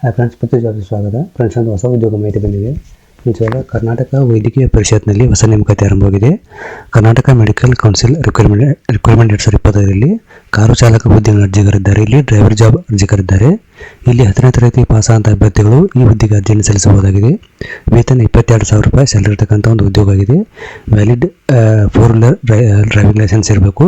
Hi friends ಮತ್ತೆ job ಸ್ವಾಗತ. Friends ಒಂದು ಹೊಸ ಉದ್ಯೋಗ ಮಾಹಿತಿ ಬಂದಿದೆ. ನಿಜವಾದ ಕರ್ನಾಟಕ ವೈದ್ಯಕೀಯ ಪರಿಷತ್ನಲ್ಲಿ ಹೊಸ ನೇಮಕಾತಿ ಆರಂಭವಾಗಿದೆ Karnataka medical council requirement requirement ಎರಡು ಸಾವಿರದ ಇಪ್ಪತ್ತೈದರಲ್ಲಿ ಕಾರು ಚಾಲಕ ಹುದ್ದೆಗಳ ಅರ್ಜಿಗರಿದ್ದಾರೆ ಇಲ್ಲಿ ಡ್ರೈವರ್ ಜಾಬ್ ಅರ್ಜಿಗರಿದ್ದಾರೆ ಇಲ್ಲಿ ಹತ್ತನೇ ತರಗತಿ ಪಾಸ್ ಆದಂಥ ಅಭ್ಯರ್ಥಿಗಳು ಈ ಹುದ್ದೆಗೆ ಅರ್ಜಿಯನ್ನು ಸಲ್ಲಿಸಬಹುದಾಗಿದೆ. ವೇತನ ಇಪ್ಪತ್ತೆರಡು ಸಾವಿರ ರೂಪಾಯಿ ಸ್ಯಾಲರಿ ಇರತಕ್ಕಂಥ ಒಂದು ಉದ್ಯೋಗ ಆಗಿದೆ. Valid four wheeler driving licence ಇರಬೇಕು.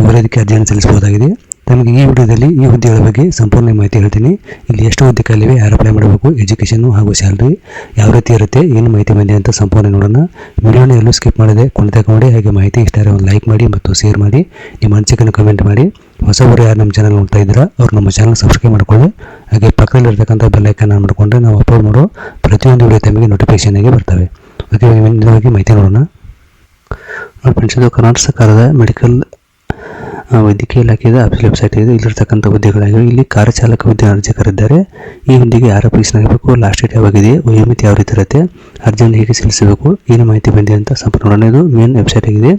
ಇವರು ಇದಕ್ಕೆ ಅರ್ಜಿಯನ್ನು ಸಲ್ಲಿಸಬಹುದಾಗಿದೆ. ನಮಗೆ ಈ ವಿಡಿಯೋದಲ್ಲಿ ಈ ಹುದ್ದೆಗಳ ಬಗ್ಗೆ ಸಂಪೂರ್ಣ ಮಾಹಿತಿ ಹೇಳ್ತೀನಿ. ಇಲ್ಲಿ ಎಷ್ಟು ಹುದ್ದೆ ಕಾಲಿವೆ ಯಾರು ಅಪ್ಲೈ ಮಾಡಬೇಕು ಎಜುಕೇಷನ್ ಹಾಗೂ ಸ್ಯಾಲ್ರಿ ಯಾವ ರೀತಿ ಇರುತ್ತೆ, ಏನು ಮಾಹಿತಿ ಬಂದಿದೆ ಅಂತ ಸಂಪೂರ್ಣ ನೋಡೋಣ. ವಿಡಿಯೋನ ಎಲ್ಲೂ ಸ್ಕಿಪ್ ಮಾಡಿದೆ ಕೊನೆ ಮಾಡಿ ಹಾಗೆ ಮಾಹಿತಿ ಇಷ್ಟ ಒಂದು ಲೈಕ್ ಮಾಡಿ ಮತ್ತು ಶೇರ್ ಮಾಡಿ. ನಿಮ್ಮ ಅನಿಸಿಕೆಯನ್ನು ಕಮೆಂಟ್ ಮಾಡಿ. ಹೊಸಬರು ಯಾರು ನಮ್ಮ ಚಾನಲ್ ನೋಡ್ತಾ ಇದ್ದೀರಾ, ಅವ್ರು ನಮ್ಮ ಚಾನಲ್ ಸಬ್ಸ್ಕ್ರೈಬ್ ಮಾಡ್ಕೊಳ್ಳಿ. ಹಾಗೆ ಪಕ್ಕದಲ್ಲಿರ್ತಕ್ಕಂಥ ಬೆಲ್ಲೈಕನ್ ಆನ್ ಮಾಡಿಕೊಂಡ್ರೆ ನಾವು ಅಪ್ಲೋಡ್ ಮಾಡೋ ಪ್ರತಿಯೊಂದು ವಿಡಿಯೋ ತಮಗೆ ನೋಟಿಫಿಕೇಶನ್ ಆಗಿ ಬರ್ತವೆ. ಇವಾಗ ಮಾಹಿತಿ ನೋಡೋಣ. ನೋಡಿ ಫ್ರೆಂಡ್ಸ್ ಇದು ಕರ್ನಾಟಕ ಸರ್ಕಾರದ ಮೆಡಿಕಲ್ ವೈದ್ಯಕೀಯ ಇಲಾಖೆಯ ಆಫೀಸ್ ವೆಬ್ಸೈಟ್ ಇದೆ, ಇಲ್ಲಿರ್ತಕ್ಕಂಥ ಹುದ್ದೆಗಳಾಗಿವೆ ಇಲ್ಲಿ ಕಾರ್ಯಚಾಲಕ ಹುದ್ದೆ ಅರ್ಜಿ ಕರೆದಿದ್ದಾರೆ ಈ ಹುದ್ದೆಗೆ ಯಾರ ಪರೀಕ್ಷೆ ಆಗಬೇಕು ಲಾಸ್ಟ್ ಡೇಟ್ ಯಾವಾಗಿದೆ? ವಯೋಮಿತಿ ಯಾವ ರೀತಿ ಇರುತ್ತೆ? ಅರ್ಜಿಯನ್ನು ಹೇಗೆ ಸಲ್ಲಿಸಬೇಕು? ಏನು ಮಾಹಿತಿ ಬಂದಿದೆ ಅಂತ ಸಂಪರ್ಕ ನೋಡೋಣ. ಮೇನ್ ವೆಬ್ಸೈಟ್ ಆಗಿದೆ.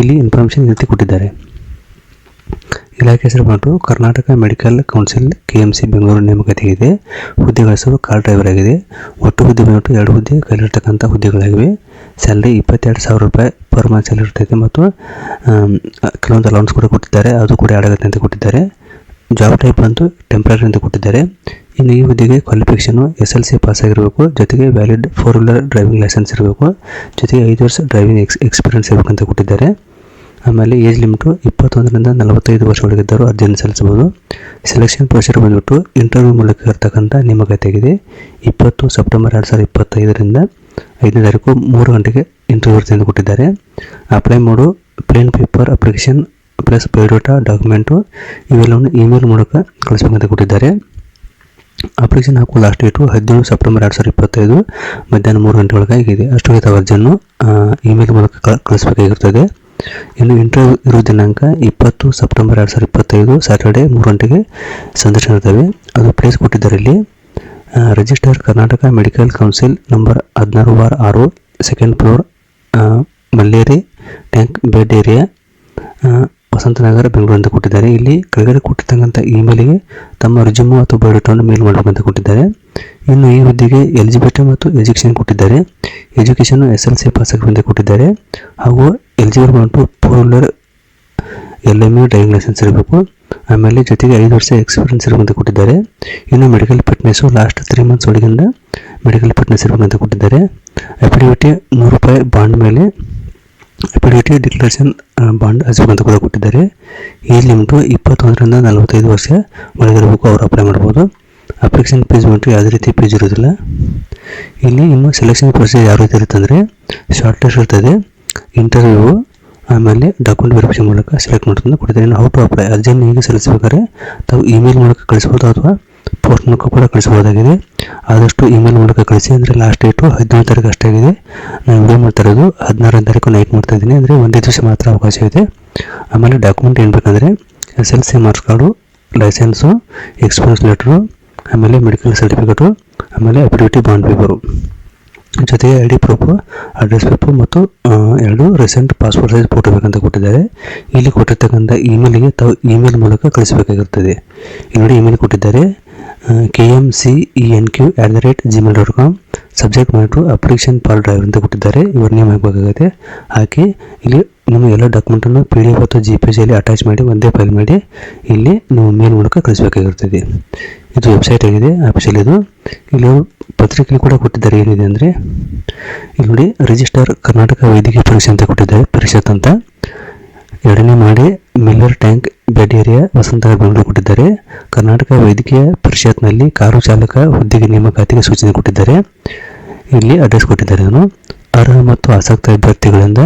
ಇಲ್ಲಿ ಇನ್ಫಾರ್ಮೇಷನ್ ರೀತಿ ಕೊಟ್ಟಿದ್ದಾರೆ. ಇಲಾಖೆ ಹೆಸರು ಬಂದು Karnataka medical council K M C Bengaluru ನೇಮಕಾತಿ ಇದೆ. ಹುದ್ದೆಗಳ ಹೆಸರು ಕಾರ್ ಡ್ರೈವರ್ ಆಗಿದೆ. ಒಟ್ಟು ಹುದ್ದೆ ಬಂದ್ಬಿಟ್ಟು ಎರಡು ಹುದ್ದೆ ಕೈಲಿರ್ತಕ್ಕಂಥ ಹುದ್ದೆಗಳಾಗಿವೆ. ಸ್ಯಾಲ್ರಿ ಇಪ್ಪತ್ತೆರಡು ಸಾವಿರ ರೂಪಾಯಿ ಪರ್ ಮಂತ್ ಸ್ಯಾಲರಿ ಇರ್ತೈತೆ ಮತ್ತು ಕೆಲವೊಂದು ಅಲೌನ್ಸ್ ಕೂಡ ಕೊಟ್ಟಿದ್ದಾರೆ. ಅದು ಕೂಡ ಆ್ಯಡ್ ಅಂತ ಕೊಟ್ಟಿದ್ದಾರೆ. ಜಾಬ್ ಟೈಪ್ ಬಂದು ಟೆಂಪ್ರರಿ ಅಂತ ಕೊಟ್ಟಿದ್ದಾರೆ. ಇನ್ನು ಈ ಹುದ್ದೆಗೆ qualification S L C pass ಆಗಿರಬೇಕು. ಜೊತೆಗೆ valid four wheeler driving licence ಇರಬೇಕು. ಜೊತೆಗೆ ಐದು ವರ್ಷ ಡ್ರೈವಿಂಗ್ ಎಕ್ಸ್ ಎಕ್ಸ್ಪೀರಿಯನ್ಸ್ ಇರಬೇಕು ಅಂತ ಕೊಟ್ಟಿದ್ದಾರೆ. ಆಮೇಲೆ ಏಜ್ ಲಿಮಿಟು ಇಪ್ಪತ್ತೊಂದರಿಂದ ನಲವತ್ತೈದು ವರ್ಷ ಒಳಗಿದ್ದರು ಅರ್ಜಿಯನ್ನು ಸಲ್ಲಿಸಬಹುದು. ಸೆಲೆಕ್ಷನ್ ಪ್ರೊಸೀಜರ್ ಬಂದುಬಿಟ್ಟು ಇಂಟರ್ವ್ಯೂ ಮೂಲಕ ಇರತಕ್ಕಂಥ ನೇಮಕಾತಿಯಾಗಿದೆ. ಇಪ್ಪತ್ತು ಸೆಪ್ಟೆಂಬರ್ ಎರಡು ಸಾವಿರದ ಇಪ್ಪತ್ತೈದರಿಂದ ಐದನೇ ತಾರೀಕು ಮೂರು ಗಂಟೆಗೆ ಇಂಟರ್ವ್ಯೂ ಇರುತ್ತೆ ಅಂತ ಕೊಟ್ಟಿದ್ದಾರೆ. ಅಪ್ಲೈ ಮಾಡು plain paper application plus biodata document ಇವೆಲ್ಲವನ್ನು ಇಮೇಲ್ ಮೂಲಕ ಕಳಿಸ್ಬೇಕಂತ ಕೊಟ್ಟಿದ್ದಾರೆ. ಅಪ್ಲಿಕೇಶನ್ ಹಾಕುವ ಲಾಸ್ಟ್ ಡೇಟು ಹದಿನೇಳು ಸೆಪ್ಟೆಂಬರ್ ಎರಡು ಸಾವಿರದ ಇಪ್ಪತ್ತೈದು ಮಧ್ಯಾಹ್ನ ಮೂರು ಗಂಟೆ ಒಳಗಾಗಿದೆ. ಅಷ್ಟು ತಾವು ಅರ್ಜಿಯನ್ನು ಇಮೇಲ್ ಮೂಲಕ ಕಳಿಸಬೇಕಾಗಿರ್ತದೆ. ಇನ್ನು ಇಂಟರ್ವ್ಯೂ ಇರೋ ದಿನಾಂಕ ಇಪ್ಪತ್ತು ಸೆಪ್ಟೆಂಬರ್ ಎರಡು ಸಾವಿರದ ಇಪ್ಪತ್ತೈದು ಸ್ಯಾಟರ್ಡೆ ಮೂರು ಗಂಟೆಗೆ ಸಂದರ್ಶನ ಇರ್ತವೆ ಅದು ಪ್ಲೇಸ್ ಕೊಟ್ಟಿದ್ದಾರೆ ಇಲ್ಲಿ. Register Karnataka medical council number ಹದಿನಾರು ಬಾರ್ ಆರು second floor ಮಲ್ಲೇರಿ tank bed area Vasanthnagar Bengaluru ಅಂತ ಕೊಟ್ಟಿದ್ದಾರೆ. ಇಲ್ಲಿ ಕೆಳಗಡೆ ಕೊಟ್ಟಿರ್ತಕ್ಕಂಥ ಇಮೇಲಿಗೆ ತಮ್ಮ ರಿಜ್ಯೂಮು ಅಥವಾ ಬಯೋಡೇಟವನ್ನು ಮೇಲ್ ಮಾಡಬೇಕಂತ ಕೊಟ್ಟಿದ್ದಾರೆ. ಇನ್ನು ಈ ಹುದ್ದೆಗೆ ಎಲಿಜಿಬಿಲಿಟಿ ಮತ್ತು ಎಜುಕೇಷನ್ ಕೊಟ್ಟಿದ್ದಾರೆ. Education S L C pass ಅಂತ ಕೊಟ್ಟಿದ್ದಾರೆ. ಹಾಗೂ eligible to four wheeler L M driving licence ಇರಬೇಕು. ಆಮೇಲೆ ಜೊತೆಗೆ ಐದು ವರ್ಷ ಎಕ್ಸ್ಪೀರಿಯನ್ಸ್ ಇರುವಂತೆ ಕೊಟ್ಟಿದ್ದಾರೆ. ಇನ್ನು medical fitness last three months ಒಳಗಿಂದ ಮೆಡಿಕಲ್ ಫಿಟ್ನೆಸ್ ಇರುವಂತೆ ಕೊಟ್ಟಿದ್ದಾರೆ. ಅಫಿಡವಿಟಿ ನೂರು ರೂಪಾಯಿ ಬಾಂಡ್ ಮೇಲೆ ಅಫಿಡವಿಟಿ ಡಿಕ್ಲರೇಷನ್ ಬಾಂಡ್ ಹಚ್ಚಬೇಕಂತ ಕೂಡ ಕೊಟ್ಟಿದ್ದಾರೆ. ಈ ಲಿಮಿಟು ಇಪ್ಪತ್ತೊಂದರಿಂದ ನಲವತ್ತೈದು ವರ್ಷ ಒಳಗಿರಬೇಕು ಅವರು ಅಪ್ಲೈ ಮಾಡ್ಬೋದು. ಅಪ್ಲಿಕೇಶನ್ ಫೀಸ್ ಬಂತು, ಯಾವುದೇ ರೀತಿ ಫೀಸ್ ಇರೋದಿಲ್ಲ ಇಲ್ಲಿ ಇನ್ನು ಸೆಲೆಕ್ಷನ್ ಪ್ರೊಸೀಜರ್ ಯಾವ ರೀತಿ ಇರುತ್ತೆ ಅಂದರೆ ಶಾರ್ಟ್ ಟೆಸ್ಟ್ ಇರ್ತದೆ. ಇಂಟರ್ವ್ಯೂ ಆಮೇಲೆ ಡಾಕ್ಯುಮೆಂಟ್ ವೆರಿಫಿಕೇಷನ್ ಮೂಲಕ ಸೆಲೆಕ್ಟ್ ಮಾಡ್ಕೊಂಡು ಕೊಡ್ತೀನಿ. ಹೌ ಟು ಅಪ್ಲೈ ಅರ್ಜಿಯನ್ನು ಹೇಗೆ ಸಲ್ಲಿಸಬೇಕಾದ್ರೆ ತಾವು ಇಮೇಲ್ ಮೂಲಕ ಕಳಿಸ್ಬೋದು ಅಥವಾ ಪೋಸ್ಟ್ ಮೂಲಕ ಕೂಡ ಕಳಿಸ್ಬೋದಾಗಿದೆ ಆದಷ್ಟು ಇಮೇಲ್ ಮೂಲಕ ಕಳಿಸಿ, ಅಂದರೆ ಲಾಸ್ಟ್ ಡೇಟು ಹದಿನೇಳು ತಾರೀಕು ಅಷ್ಟೇ ಆಗಿದೆ. ನಾನು ವಿಡಿಯೋ ಮಾಡ್ತಾ ಇರೋದು ಹದಿನಾರನೇ ತಾರೀಕು ನೈಟ್ ಮಾಡ್ತಾ ಇದ್ದೀನಿ. ಅಂದರೆ ಒಂದೇ ದಿವಸ ಮಾತ್ರ ಅವಕಾಶ ಇದೆ. ಆಮೇಲೆ ಡಾಕ್ಯುಮೆಂಟ್ ಏನು ಬೇಕಂದರೆ S L C marks card licence experience letter ಆಮೇಲೆ ಮೆಡಿಕಲ್ ಸರ್ಟಿಫಿಕೇಟು ಆಮೇಲೆ ಅಫಿಡವಿಟಿ ಬಾಂಡ್ ಪೇಪರು ಜೊತೆಗೆ I D proof, address proof ಮತ್ತು ಎರಡು ರೀಸೆಂಟ್ ಪಾಸ್ಪೋರ್ಟ್ ಸೈಜ್ ಫೋಟೋ ಬೇಕಂತ ಕೊಟ್ಟಿದ್ದಾರೆ. ಇಲ್ಲಿ ಕೊಟ್ಟಿರ್ತಕ್ಕಂಥ ಇಮೇಲಿಗೆ ತಾವು ಇಮೇಲ್ ಮೂಲಕ ಕಳಿಸಬೇಕಾಗಿರ್ತದೆ. ಇಲ್ಲಿ ನೋಡಿ ಇಮೇಲ್ ಕೊಟ್ಟಿದ್ದಾರೆ. K M C E N Q at the rate Gmail dot com subject matter application for drive ಅಂತ ಕೊಟ್ಟಿದ್ದಾರೆ. ಇವ್ರ ನೇಮ್ ಹಾಕಬೇಕಾಗುತ್ತೆ. ಹಾಕಿ, ಇಲ್ಲಿ ನಿಮ್ಮ ಎಲ್ಲ ಡಾಕ್ಯುಮೆಂಟನ್ನು ಪಿ ಡಿ ಎಫ್ ಅಥವಾ ಜಿ ಪಿ ಜಿಯಲ್ಲಿ ಅಟ್ಯಾಚ್ ಮಾಡಿ, ಒಂದೇ ಫೈಲ್ ಮಾಡಿ, ಇಲ್ಲಿ ನೀವು ಮೇಲ್ ಮೂಲಕ ಕಳಿಸಬೇಕಾಗಿರ್ತದೆ. ಇದು ವೆಬ್ಸೈಟ್ ಆಗಿದೆ ಆಫೀಷಿಯಲ್ ಇದು. ಇಲ್ಲಿ ಪತ್ರಿಕೆ ಕೂಡ ಕೊಟ್ಟಿದ್ದಾರೆ, ಏನಿದೆ ಅಂದರೆ, ಇಲ್ಲಿ ನೋಡಿ ರಿಜಿಸ್ಟರ್ ಕರ್ನಾಟಕ ವೈದ್ಯಕೀಯ ಪರೀಕ್ಷೆ ಅಂತ ಕೊಟ್ಟಿದ್ದಾರೆ ಪರಿಷತ್ ಅಂತ. ಎರಡನೇ ಮಾಡಿ Miller tank bed area Vasanth Bengaluru ಕೊಟ್ಟಿದ್ದಾರೆ. ಕರ್ನಾಟಕ ವೈದ್ಯಕೀಯ ಪರಿಷತ್ನಲ್ಲಿ ಕಾರು ಚಾಲಕ ಹುದ್ದೆಗೆ ನೇಮಕಾತಿಗೆ ಸೂಚನೆ ಕೊಟ್ಟಿದ್ದಾರೆ. ಇಲ್ಲಿ ಅಡ್ರೆಸ್ ಕೊಟ್ಟಿದ್ದಾರೆ ನಾನು. ಅರ್ಹ ಮತ್ತು ಆಸಕ್ತ ಅಭ್ಯರ್ಥಿಗಳಿಂದ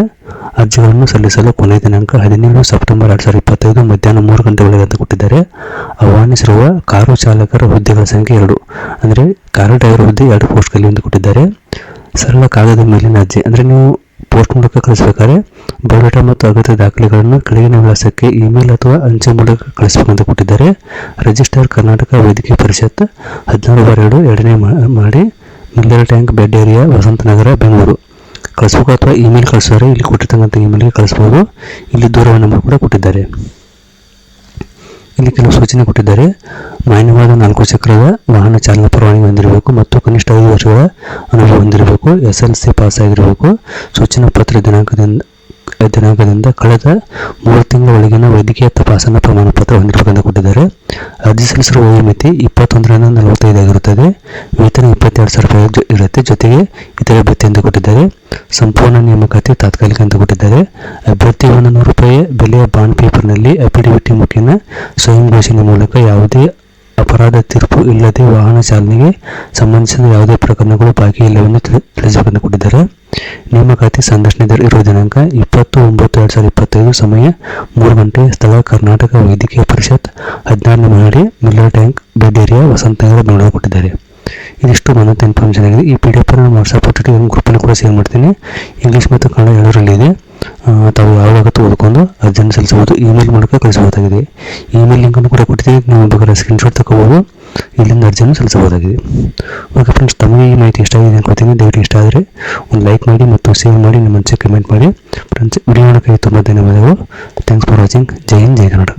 ಅರ್ಜಿಗಳನ್ನು ಸಲ್ಲಿಸಲು ಕೊನೆಯ ದಿನಾಂಕ ಹದಿನೇಳು ಸೆಪ್ಟೆಂಬರ್ ಎರಡು ಸಾವಿರದ ಇಪ್ಪತ್ತೈದು ಮಧ್ಯಾಹ್ನ ಮೂರು ಗಂಟೆ ಒಳಗೆ ಅಂತ ಕೊಟ್ಟಿದ್ದಾರೆ. ಆಹ್ವಾನಿಸಿರುವ ಕಾರು ಚಾಲಕರ ಹುದ್ದೆಗಳ ಸಂಖ್ಯೆ ಎರಡು. ಅಂದರೆ ಕಾರು ಡ್ರೈವರ್ ಹುದ್ದೆ ಎರಡು ಪೋಸ್ಟ್ಗಳಲ್ಲಿ ಅಂತ ಕೊಟ್ಟಿದ್ದಾರೆ. ಸರಳ ಕಾಗದ ಮೇಲಿನ ಅರ್ಜಿ. ಅಂದರೆ ನೀವು ಪೋಸ್ಟ್ ಮೂಲಕ ಕಳಿಸಬೇಕಾದ್ರೆ ಬಯೋಡಾಟಾ ಮತ್ತು ಅಗತ್ಯ ದಾಖಲೆಗಳನ್ನು ಕೆಳಗಿನ ವಿಳಾಸಕ್ಕೆ ಇಮೇಲ್ ಅಥವಾ ಅಂಚೆ ಮೂಲಕ ಕಳಿಸಬೇಕಂತ ಕೊಟ್ಟಿದ್ದಾರೆ. ರಿಜಿಸ್ಟರ್ ಕರ್ನಾಟಕ ವೈದ್ಯಕೀಯ ಪರಿಷತ್ ಹದಿನಾರು ಬಾರ್ ಎರಡು ಎರಡನೇ ಮಾಡಿ Miller tank, bed area, Vasanthnagar, Bengaluru. ಕಳಿಸ್ಬೇಕು ಅಥವಾ ಇಮೇಲ್ ಕಳಿಸೋರೆ ಇಲ್ಲಿ ಕೊಟ್ಟಿರ್ತಕ್ಕಂಥ ಇಮೇಲ್ಗೆ ಕಳಿಸ್ಬೋದು. ಇಲ್ಲಿ ದೂರವಾಣಿ ನಂಬರ್ ಕೂಡ ಕೊಟ್ಟಿದ್ದಾರೆ. ಇಲ್ಲಿ ಕೆಲವು ಸೂಚನೆ ಕೊಟ್ಟಿದ್ದಾರೆ. ಮಾನ್ಯವಾದ ನಾಲ್ಕು ಚಕ್ರದ ವಾಹನ ಚಾಲನಾ ಪರವಾನಗಿ ಹೊಂದಿರಬೇಕು ಮತ್ತು ಕನಿಷ್ಠ ಐದು ವರ್ಷಗಳ ಅನುಭವ ಹೊಂದಿರಬೇಕು. ಎಸ್ ಎಲ್ ಸಿ ಪಾಸ್ ಆಗಿರಬೇಕು. ಸೂಚನಾ ಪತ್ರ ದಿನಾಂಕದಿಂದ ದಿನಾಂಕದಿಂದ ಕಳೆದ ಮೂರು ತಿಂಗಳ ಒಳಗಿನ ವೈದ್ಯಕೀಯ ತಪಾಸಣಾ ಪ್ರಮಾಣ ಪತ್ರ ಹೊಂದಿರಬೇಕಂತ ಕೊಟ್ಟಿದ್ದಾರೆ. ಅರ್ಜಿ ಸಲ್ಲಿಸಿರುವ ವಯೋಮಿತಿ ಇಪ್ಪತ್ತೊಂದರಿಂದ ನಲವತ್ತೈದು ಆಗಿರುತ್ತದೆ. ವೇತನ ಇಪ್ಪತ್ತೆರಡು ಸಾವಿರ ರೂಪಾಯಿ ಇರುತ್ತೆ. ಜೊತೆಗೆ ಇತರ ಭತ್ಯೆ ಎಂದು ಕೊಟ್ಟಿದ್ದಾರೆ. ಸಂಪೂರ್ಣ ನೇಮಕಾತಿ ತಾತ್ಕಾಲಿಕ ಅಂತ ಕೊಟ್ಟಿದ್ದಾರೆ. ಅಭ್ಯರ್ಥಿ ಒಂದು ನೂರು ರೂಪಾಯಿ ಬೆಲೆಯ ಬಾಂಡ್ ಪೇಪರ್ನಲ್ಲಿ ಅಫಿಡವಿಟಿ ಮುಖೇನ ಸ್ವಯಂ ಘೋಷಣೆ ಮೂಲಕ ಯಾವುದೇ ಅಪರಾಧ ತೀರ್ಪು ಇಲ್ಲದೆ ವಾಹನ ಚಾಲನೆಗೆ ಸಂಬಂಧಿಸಿದ ಯಾವುದೇ ಪ್ರಕರಣಗಳು ಬಾಕಿ ಇಲ್ಲವೆಂದು ತಿಳಿ- ಕೊಟ್ಟಿದ್ದಾರೆ. ನೇಮಕಾತಿ ಸಂದರ್ಶನ ಇರುವ ದಿನಾಂಕ ಇಪ್ಪತ್ತು ಒಂಬತ್ತು ಎರಡು ಸಾವಿರದ ಇಪ್ಪತ್ತೈದು ಸಮಯ ಮೂರು ಗಂಟೆ. ಸ್ಥಳ ಕರ್ನಾಟಕ ವೈದ್ಯಕೀಯ ಪರಿಷತ್ ಹದಿನಾರನೇ ಮಹಡಿ Miller tank bed Vasanth Vasanthnagar Bengaluru ಕೊಟ್ಟಿದ್ದಾರೆ. ಇದಿಷ್ಟು ಬಂದಂಥ ಇನ್ಫಾರ್ಮೇಷನ್ ಆಗಿದೆ. ಈ ಪಿ ಡಿ ಎಫ್ ನಾನು ವಾಟ್ಸಪ್ ಗ್ರೂಪಲ್ಲಿ ಕೂಡ ಶೇರ್ ಮಾಡ್ತೀನಿ. ಇಂಗ್ಲೀಷ್ ಮತ್ತು ಕನ್ನಡ ಎರಡರಲ್ಲಿ ಇದೆ ತಾವು ಯಾವಾಗತ್ತೂ ಓದ್ಕೊಂಡು ಅರ್ಜಿಯನ್ನು ಸಲ್ಲಿಸಬಹುದು. ಇಮೇಲ್ ಮೂಲಕ ಕಳಿಸಬಹುದಾಗಿದೆ. ಇಮೇಲ್ ಲಿಂಕನ್ನು ಕೂಡ ಕೊಟ್ಟಿದ್ದೀನಿ. ನೀವು ಬೇಕಾದ್ರೆ ಸ್ಕ್ರೀನ್ಶಾಟ್ ತಗೋಬೋದು ಇಲ್ಲಿಂದ ಅರ್ಜಿಯನ್ನು ಸಲ್ಲಿಸಬಹುದಾಗಿದೆ. ಓಕೆ ಫ್ರೆಂಡ್ಸ್ ತಮಗೆ ಈ ಮಾಹಿತಿ ಇಷ್ಟ ಆಗಿದೆ ಅನ್ಕೋತೀನಿ ದಯವಿಟ್ಟು ಇಷ್ಟ ಆದರೆ ಒಂದು ಲೈಕ್ ಮಾಡಿ ಮತ್ತು ಸೇವ್ ಮಾಡಿ, ನಿಮ್ಮ ಮನಸ್ಸಿಗೆ ಕಮೆಂಟ್ ಮಾಡಿ. ಫ್ರೆಂಡ್ಸ್ ವಿಡಿಯೋ ನೋಡೋಕ್ಕೆ ತುಂಬ ಧನ್ಯವಾದಗಳು. Thanks for watching Jai Hind, Jai Kannada.